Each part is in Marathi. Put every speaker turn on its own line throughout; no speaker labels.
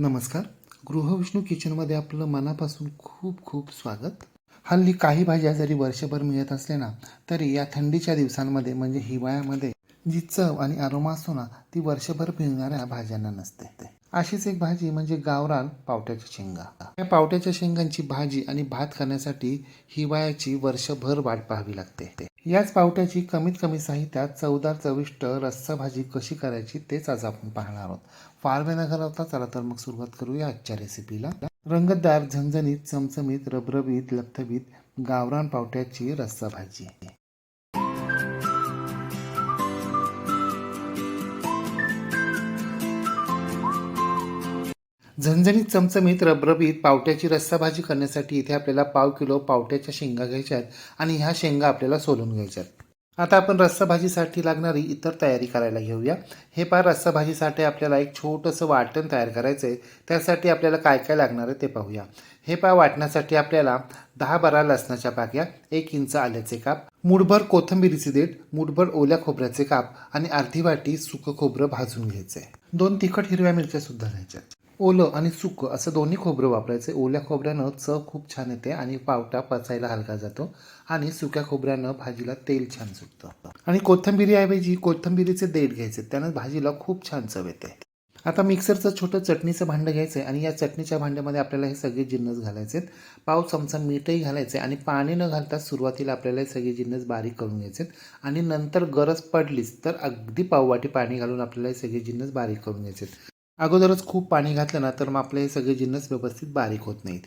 नमस्कार. गृहविष्णू किचनमध्ये आपलं मनापासून खूप खूप स्वागत. हल्ली काही भाज्या जरी वर्षभर मिळत असले ना तरी या थंडीच्या दिवसांमध्ये म्हणजे हिवाळ्यामध्ये जी चव आणि अरोमा असतो ना ती वर्षभर मिळणाऱ्या भाज्यांना नसते अशीच एक भाजी म्हणजे गावरान पावट्याच्या शेंगा. या पावट्याच्या शेंगांची भाजी आणि भात खाण्यासाठी हिवाळ्याची वर्षभर वाट पाहावी लागते याच पावट्याची कमीत कमी साहित्यात चवदार चविष्ट रस्सा भाजी कशी करायची तेच आज आपण पाहणार आहोत. फार वेळ न घालवता चला तर मग सुरुवात करूया आजच्या रेसिपीला रंगतदार झणझणीत चमचमीत रबरबीत लपथबीत गावरान पावट्याची रस्सा भाजी. झणझणीत चमचमीत रबरबीत पावट्याची रस्सा भाजी करण्यासाठी इथे आपल्याला पाव किलो पावट्याच्या शेंगा घ्यायच्या आहेत आणि ह्या शेंगा आपल्याला सोलून घ्यायच्या आहेत आता आपण रस्सा भाजीसाठी लागणारी इतर तयारी करायला घेऊया. हे पार रस्सा भाजीसाठी आपल्याला एक छोटंसं वाटण तयार करायचं आहे त्यासाठी आपल्याला काय काय लागणार आहे ते पाहूया. हे पा वाटण्यासाठी आपल्याला दहा बारा लसणाच्या पाक्या एक इंच आल्याचे काप मुठभर कोथिंबिरीचे देठ मुठभर ओल्या खोबऱ्याचे काप आणि अर्धी वाटी सुकं खोबरं भाजून घ्यायचं आहे दोन तिखट हिरव्या मिरच्या सुद्धा घ्यायच्या ओलं आणि सुकं असं दोन्ही खोबरं वापरायचं. ओल्या खोबऱ्यानं चव खूप छान येते आणि पावटा पचायला हलका जातो आणि सुक्या खोबऱ्यानं भाजीला तेल छान सुटतं. आणि कोथंबिरीऐवजी कोथंबिरीचे देठ घ्यायचे. त्यानं भाजीला खूप छान चव येते. आता मिक्सरचं छोटं चटणीचं भांडं घ्यायचं आहे आणि या चटणीच्या भांड्यामध्ये आपल्याला हे सगळे जिन्नस घालायचे आहेत पाव चमचा मीठही घालायचे आणि पाणी न घालता सुरुवातीला आपल्याला हे सगळे जिन्नस बारीक करून घ्यायचे आहेत आणि नंतर गरज पडलीच तर अगदी पाववाटी पाणी घालून आपल्याला हे सगळे जिन्नस बारीक करून घ्यायचे आहेत अगोदरच खूप पाणी घातलं ना तर मग आपले हे सगळे जिन्नस व्यवस्थित बारीक होत नाहीत.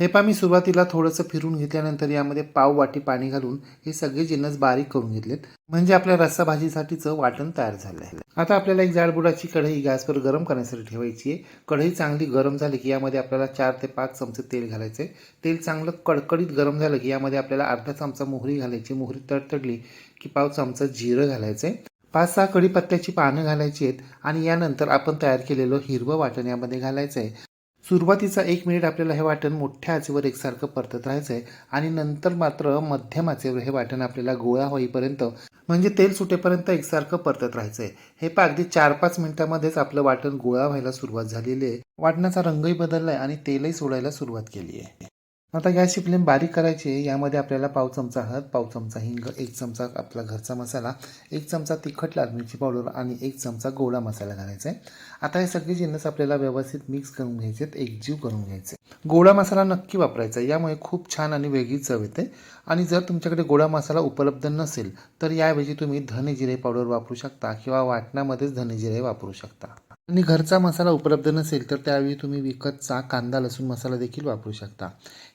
हे पा मी सुरुवातीला थोडंसं फिरून घेतल्यानंतर यामध्ये पाव वाटी पाणी घालून हे सगळे जिन्नस बारीक करून घेतलेत. म्हणजे आपल्या रस्सा भाजीसाठीचं वाटण तयार झालं आहे. आता आपल्याला एक जाडबुडाची कढई गॅसवर गरम करण्यासाठी ठेवायची आहे. कढई चांगली गरम झाली की यामध्ये आपल्याला चार ते पाच चमचे तेल घालायचे तेल चांगलं कडकडीत गरम झालं की यामध्ये आपल्याला अर्धा चमचा मोहरी घालायची. मोहरी तडतडली की पाव चमचा जिरं घालायचं पाच सहा कढीपत्त्याची पानं घालायची आहेत आणि यानंतर आपण तयार केलेलं हिरवं वाटण यामध्ये घालायचं आहे सुरुवातीचा एक मिनिट आपल्याला हे वाटण मोठ्या आचेवर एकसारखं परतत राहायचं आहे आणि नंतर मात्र मध्यम आचेवर हे वाटण आपल्याला गोळा होईपर्यंत म्हणजे तेल सुटेपर्यंत एकसारखं परतत राहायचं आहे हे पा अगदी चार पाच मिनिटामध्येच आपलं वाटण गोळा व्हायला सुरुवात झालेली आहे. वाटणाचा रंगही बदलला आहे आणि तेलही सोडायला सुरुवात केली आहे. आता गॅसची फ्लेम बारीक करायची आहे. यामध्ये आपल्याला पाव चमचा हळद पाव चमचा हिंग एक चमचा आपला घरचा मसाला एक चमचा तिखट लाल मिरची पावडर आणि एक चमचा गोडा मसाला घालायचा आहे. आता हे सगळे जिन्नस आपल्याला व्यवस्थित मिक्स करून घ्यायचे आहेत एकजीव करून घ्यायचे गोडा मसाला नक्की वापरायचा यामुळे खूप छान आणि वेगळी चव येते. आणि जर तुमच्याकडे गोडा मसाला उपलब्ध नसेल तर याऐवजी तुम्ही धने जिरे पावडर वापरू शकता किंवा वाटणामध्येच धने जिरे वापरू शकता. आणि घरचा मसाला उपलब्ध नसेल तर त्यावेळी तुम्ही विकतचा कांदा लसूण मसाला देखील वापरू शकता.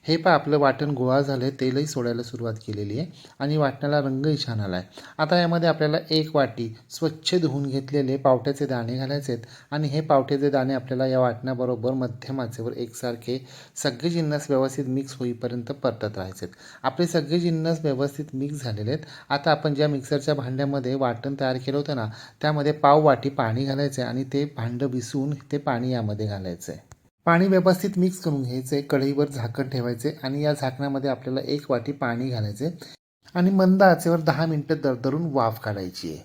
हे पा आपलं वाटण गोळा झालं आहे तेलही सोडायला सुरुवात केलेली आहे आणि वाटणाला रंगही छान आला आहे आता यामध्ये आपल्याला एक वाटी स्वच्छ धुवून घेतलेले पावट्याचे दाणे घालायचे आहेत आणि हे पावट्याचे दाणे आपल्याला या वाटण्याबरोबर मध्यम आचेवर एकसारखे सगळे जिन्नस व्यवस्थित मिक्स होईपर्यंत परतत राहायचे आहेत. आपले सगळे जिन्नस व्यवस्थित मिक्स झालेले आहेत. आता आपण ज्या मिक्सरच्या भांड्यामध्ये वाटण तयार केलं होतं ना त्यामध्ये पाव वाटी पाणी घालायचं आहे आणि ते भांडं भिसून ते पाणी यामध्ये घालायचं आहे पाणी व्यवस्थित मिक्स करून घ्यायचे कढईवर झाकण ठेवायचे आणि या झाकणामध्ये आपल्याला एक वाटी पाणी घालायचे आणि मंद आचेवर दहा मिनटं दरदरून वाफ काढायची आहे.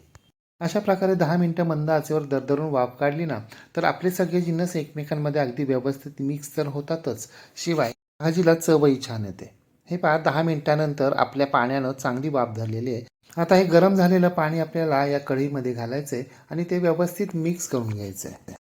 अशा प्रकारे दहा मिनटं मंद आचेवर दरदरून वाफ काढली ना तर आपले सगळे जिन्नस एकमेकांमध्ये अगदी व्यवस्थित मिक्स तर होतातच. शिवाय भाजीला चवही छान येते. हे पहा दहा मिनटानंतर आपल्या पाण्यानं चांगली वाफ झालेली आहे. आता हे गरम झालेलं पाणी आपल्याला या कढईमध्ये घालायचं आहे आणि ते व्यवस्थित मिक्स करून घ्यायचं आहे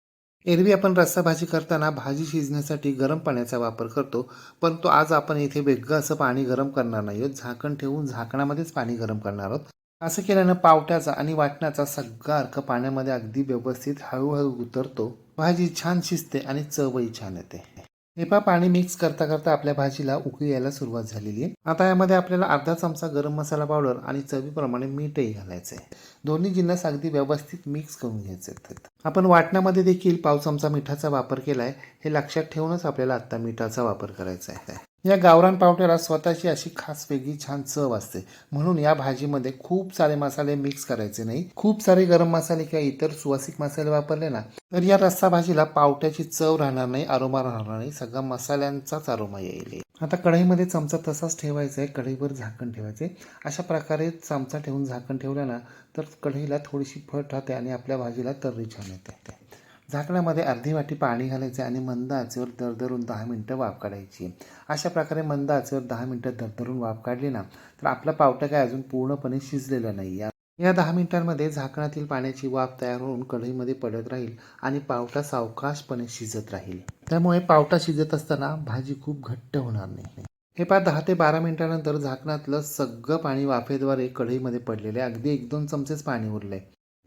एरवी आपण रस्सा भाजी करताना भाजी शिजण्यासाठी गरम पाण्याचा वापर करतो परंतु आज आपण इथे वेगळं असं पाणी गरम करणार नाही आहोत. झाकण ठेवून झाकणामध्येच पाणी गरम करणार आहोत. असं केल्यानं पावट्याचा आणि वाटण्याचा सगळा अर्क पाण्यामध्ये अगदी व्यवस्थित हळूहळू उतरतो. भाजी छान शिजते आणि चवही छान येते. हे पाणी मिक्स करता करता आपल्या भाजीला उकळी यायला सुरुवात झालेली आहे. आता यामध्ये आपल्याला अर्धा चमचा गरम मसाला पावडर आणि चवीप्रमाणे मीठही घालायचं आहे. दोन्ही जिन्नस अगदी व्यवस्थित मिक्स करून घ्यायचे आहेत. आपण वाटणामध्ये देखील पाव चमचा मिठाचा वापर केला आहे हे लक्षात ठेवूनच आपल्याला आत्ता मिठाचा वापर करायचा आहे. या गावरान पावट्याला स्वतःची अशी खास वेगळी छान चव असते. म्हणून या भाजीमध्ये खूप सारे मसाले मिक्स करायचे नाही. खूप सारे गरम मसाले किंवा इतर सुवासिक मसाले वापरले ना तर या रस्सा भाजीला पावट्याची चव राहणार नाही अरोमा राहणार नाही. सगळा मसाल्यांचाच अरोमा येईल. आता कढईमध्ये चमचा तसाच ठेवायचा आहे. कढईवर झाकण ठेवायचे. अशा प्रकारे चमचा ठेवून झाकण ठेवलं ना तर कढईला थोडीशी फट राहते आणि आपल्या भाजीला तर्री छान येते. झाकणामध्ये अर्धी वाटी पाणी घालायचे आणि मंद आचेवर दरदरून दहा मिनटं वाफ काढायची. अशा प्रकारे मंद आचेवर दहा मिनटं दरदरून वाफ काढली ना तर आपला पावटा काय अजून पूर्णपणे शिजलेला नाही. या या दहा मिनिटांमध्ये झाकणातील पाण्याची वाफ तयार होऊन कढईमध्ये पडत राहील आणि पावटा सावकाशपणे शिजत राहील. त्यामुळे पावटा शिजत असताना भाजी खूप घट्ट होणार नाही. हे पहा दहा ते बारा मिनिटानंतर झाकणातलं सगळं पाणी वाफेद्वारे कढईमध्ये पडलेले अगदी एक दोन चमचेच पाणी उरले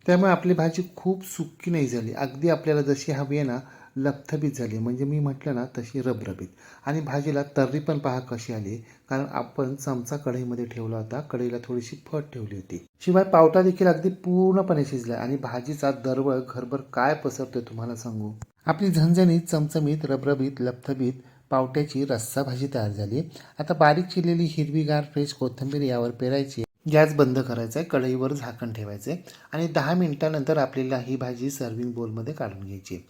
त्यामुळे आपली भाजी खूप सुक्की नाही झाली. अगदी आपल्याला जशी हवी आहे ना लपथबीत झाली म्हणजे मी म्हटलं ना तशी रबरबीत. आणि भाजीला तर्री पण पहा कशी आली कारण आपण चमचा कढईमध्ये ठेवला होता. कढईला थोडीशी फट ठेवली होती. शिवाय पावटा देखील अगदी पूर्णपणे शिजला आणि भाजीचा दरवळ घरभर काय पसरतोय तुम्हाला सांगू? आपली झणझणीत चमचमीत रबरबीत लपथबीत पावट्याची रस्सा भाजी तयार झाली आता बारीक चिरलेली हिरवीगार फ्रेश कोथिंबीर यावर पेरायची गॅस बंद करायचा आहे कढईवर झाकण ठेवायचं आहे आणि दहा मिनिटानंतर आपल्याला ही भाजी सर्विंग बोलमध्ये काढून घ्यायची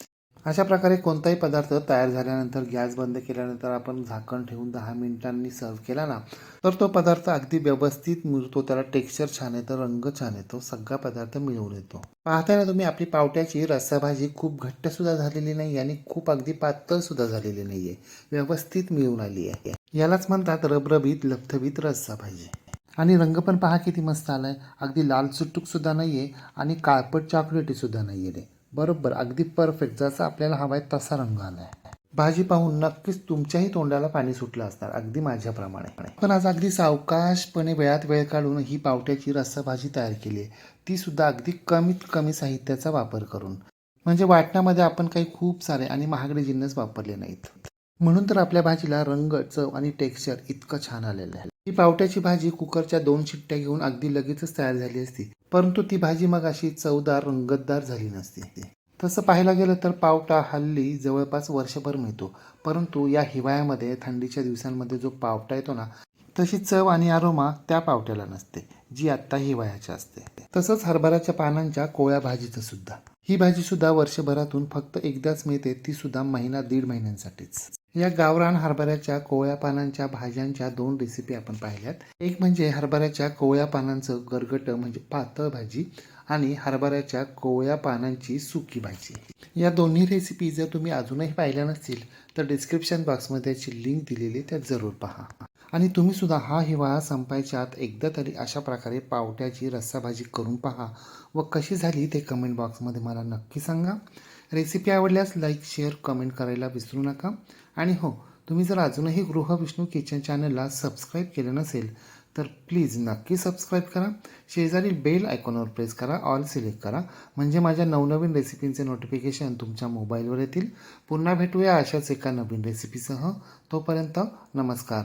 अशा प्रकारे कोणताही पदार्थ तयार झाल्यानंतर गॅस बंद केल्यानंतर आपण झाकण ठेवून दहा मिनिटांनी सर्व केला ना तर तो पदार्थ अगदी व्यवस्थित मिळतो त्याला टेक्स्चर छान येतं रंग छान येतो सगळा पदार्थ मिळवून येतो. पाहताय ना तुम्ही आपली पावट्याची रस्सा भाजी खूप घट्ट सुद्धा झालेली नाही आणि खूप अगदी पातळ सुद्धा झालेली आहे व्यवस्थित मिळून आली आहे. यालाच म्हणतात रबरबीत लपथबीत रस्सा भाजी आणि रंग पण पहा किती मस्त आलाय. अगदी लाल सुट्टूकसुद्धा सुद्धा नाहीये आणि काळपट चॉकलेटी सुद्धा नाहीये बरोबर अगदी परफेक्ट जसा आपल्याला हवा आहे तसा रंग आला आहे भाजी पाहून नक्कीच तुमच्याही तोंडाला पाणी सुटलं असणार अगदी माझ्याप्रमाणे पण आज अगदी सावकाशपणे वेळात वेळ काढून ही पावट्याची रस्सा भाजी तयार केली आहे ती सुद्धा अगदी कमीत कमी साहित्याचा वापर करून. म्हणजे वाटण्यामध्ये आपण काही खूप सारे आणि महागडे जिन्नस वापरले नाहीत. म्हणून तर आपल्या भाजीला रंग चव आणि टेक्स्चर इतकं छान आलेलं आहे. ही पावट्याची भाजी कुकरच्या दोन शिट्ट्या घेऊन अगदी लगेचच तयार झाली असती परंतु ती भाजी मग अशी चवदार रंगतदार झाली नसती. तसं पाहायला गेलं तर पावटा हल्ली जवळपास वर्षभर मिळतो परंतु या हिवाळ्यामध्ये थंडीच्या दिवसांमध्ये जो पावटा येतो ना तशी चव आणि आरोमा त्या पावट्याला नसते जी आत्ता हिवाळ्याच्या असते. तसंच हरभऱ्याच्या पानांच्या कोळ्या भाजीचं सुद्धा. ही भाजी सुद्धा वर्षभरातून फक्त एकदाच मिळते ती सुद्धा महिना दीड महिन्यांसाठीच. या गावरान हरभऱ्याच्या कोवळ्या पानांच्या भाज्यांच्या दोन रेसिपी आपण पाहिल्यात. एक म्हणजे हरभऱ्याच्या कोवळ्या पानांचं गरगट म्हणजे पातळ भाजी आणि हरभऱ्याच्या कोवळ्या पानांची सुकी भाजी. या दोन्ही रेसिपी जर तुम्ही अजूनही पाहिल्या नसतील तर डिस्क्रिप्शन बॉक्समध्ये त्याची लिंक दिलेली त्या जरूर पहा. आणि तुम्ही सुद्धा हा हिवाळा संपायच्या आत एकदा तरी अशा प्रकारे पावट्याची रस्साभाजी करून पहा व कशी झाली ते कमेंट बॉक्समध्ये मला नक्की सांगा. रेसिपी आवडल्यास लाईक शेअर कमेंट करायला विसरू नका. आणि हो तुम्ही जर अजूनही गृहविष्णू किचन चॅनलला सबस्क्राईब केलं नसेल तर प्लीज नक्की सबस्क्राईब करा. शेजारील बेल आयकॉनवर प्रेस करा ऑल सिलेक्ट करा. म्हणजे माझ्या नवनवीन रेसिपींचे नोटिफिकेशन तुमच्या मोबाईलवर येतील. पुन्हा भेटूया अशाच एका नवीन रेसिपीसह तोपर्यंत नमस्कार.